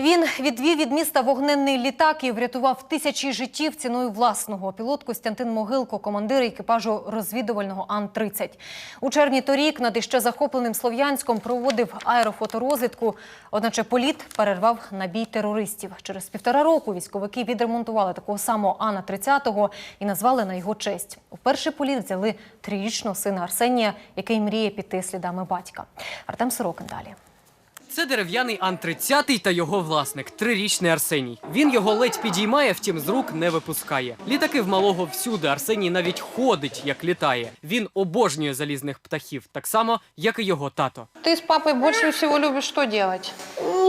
Він відвів від міста вогненний літак і врятував тисячі життів ціною власного. Пілот Костянтин Могилко, командир екіпажу розвідувального Ан-30. У червні торік над іще захопленим Слов'янськом проводив аерофоторозвідку. Одначе політ перервав набій терористів. Через півтора року військовики відремонтували такого самого Ана-30 і назвали на його честь. У перший політ взяли трирічного сина Арсенія, який мріє піти слідами батька. Артем Сорокин далі. Це дерев'яний Ан-30 та його власник, трирічний Арсеній. Він його ледь підіймає, втім з рук не випускає. Літаки в малого всюди. Арсеній навіть ходить, як літає. Він обожнює залізних птахів, так само, як і його тато. Ты с папой больше всего любишь что делать?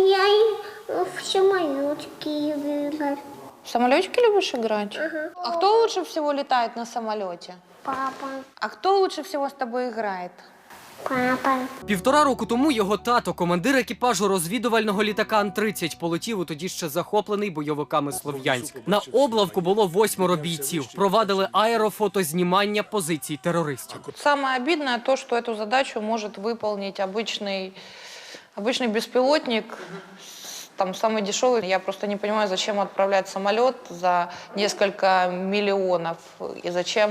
Я и в самолетики играю. В самолетики любишь играть? А кто лучше всего летает на самолете? Папа, А кто лучше всего с тобой играет? папа. Півтора року тому його тато, командир екіпажу розвідувального літака Ан-30, полетів у тоді ще захоплений бойовиками Слов'янськ. На облавку було восьмеро бійців. Провадили аерофотознімання позицій терористів. Самое обидное то, что эту задачу может выполнить обычный, обычный беспилотник, там самый дешевый. Я просто не понимаю, зачем отправлять самолет за несколько миллионов и зачем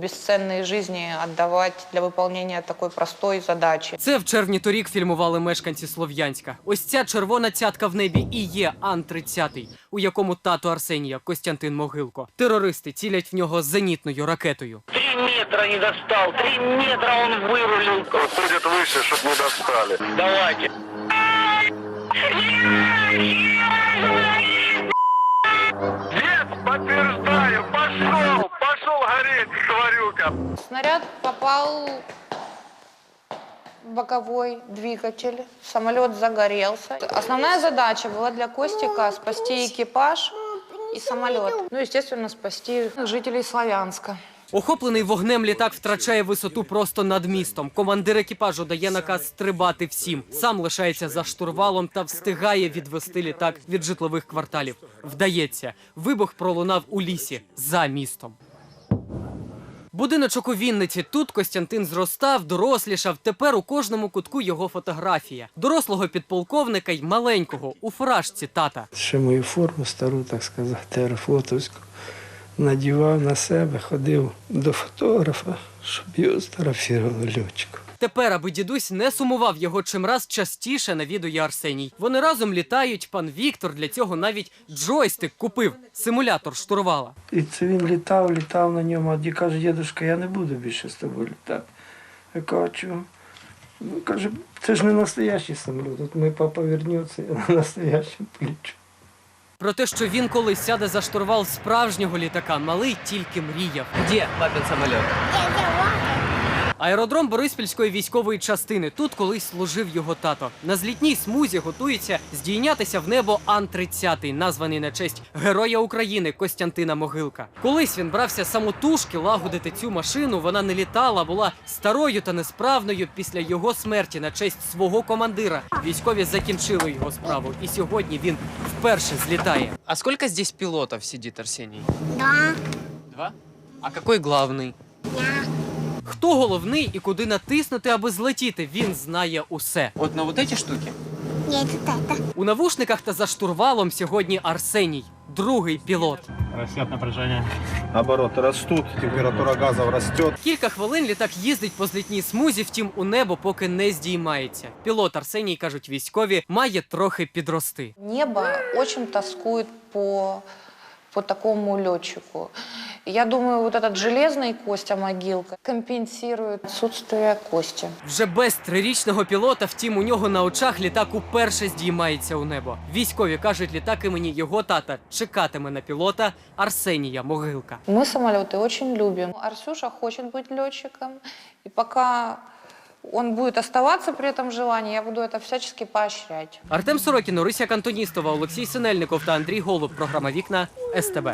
бесценные жизни отдавать для выполнения такой простой задачи. Це в червні торік фільмували мешканці Слов'янська. Ось ця червона цятка в небі і є Ан-30, у якому тато Арсенія Костянтин Могилко. Терористи цілять в нього зенітною ракетою. Три метра не достал, три метра он вырулил. Будет выше, чтобы не достали. Давайте. Нет, подтверждаю, пошел, пошел гореть, тварюка. Снаряд попал в боковой двигатель, самолет загорелся. Основная задача была для Костика спасти экипаж и самолет. Ну, естественно, спасти жителей Славянска. Охоплений вогнем літак втрачає висоту просто над містом. Командир екіпажу дає наказ стрибати всім. Сам лишається за штурвалом та встигає відвести літак від житлових кварталів. Вдається, вибух пролунав у лісі за містом. Будиночок у Вінниці. Тут Костянтин зростав, дорослішав. Тепер у кожному кутку його фотографія. Дорослого підполковника й маленького у фуражці тата. ще мою форму стару, так сказати, аерофотовську, надівав на себе, ходив до фотографа, щоб його сфотографували льотчику. Тепер, аби дідусь не сумував його чимраз частіше навідує Арсеній. Вони разом літають. Пан Віктор для цього навіть джойстик купив симулятор штурвала. І це він літав, літав на ньому, а ді каже, дідушка, я не буду більше з тобою літати. Я кажу, чого? Ну, каже, це ж не настоящий самоліт. От мій папа вернеться, я на настоящем полічу. Про те, що він колись сяде за штурвал справжнього літака, малий тільки мріяв. Де папін самоліт? Аеродром Бориспільської військової частини. Тут колись служив його тато. На злітній смузі готується здійнятися в небо Ан-30, названий на честь Героя України Костянтина Могилка. Колись він брався самотужки лагодити цю машину. Вона не літала, була старою та несправною. Після його смерті на честь свого командира військові закінчили його справу. І сьогодні він вперше злітає. А скільки здесь пілотів сидить, Арсеній? Да, Два. А какой главний? я. Хто головний і куди натиснути, аби злетіти? Він знає усе. Вот на вот эти штуки? Нет, это, это. У навушниках та за штурвалом сьогодні Арсеній, другий пілот. Обороты растут, температура газов растет. Кілька хвилин літак їздить по злітній смузі, втім у небо поки не здіймається. Пілот Арсеній кажуть військові, має трохи підрости. Небо очень тоскует по, по такому летчику. И Я думаю, вот этот железный Костя Могилка компенсирует отсутствие Кости. Вже без трирічного пілота, втім, у нього на очах літак уперше здіймається у небо. Військові кажуть, літак імені його тата чекатиме на пілота Арсенія Могилка. Мы самолеты очень любим. Арсюша хочет быть летчиком. И пока он будет оставаться при этом желании, я буду это всячески поощрять. Артем Сорокін, Орися Кантоністова, Олексій Синельников та Андрій Голуб. Програма Вікна СТБ.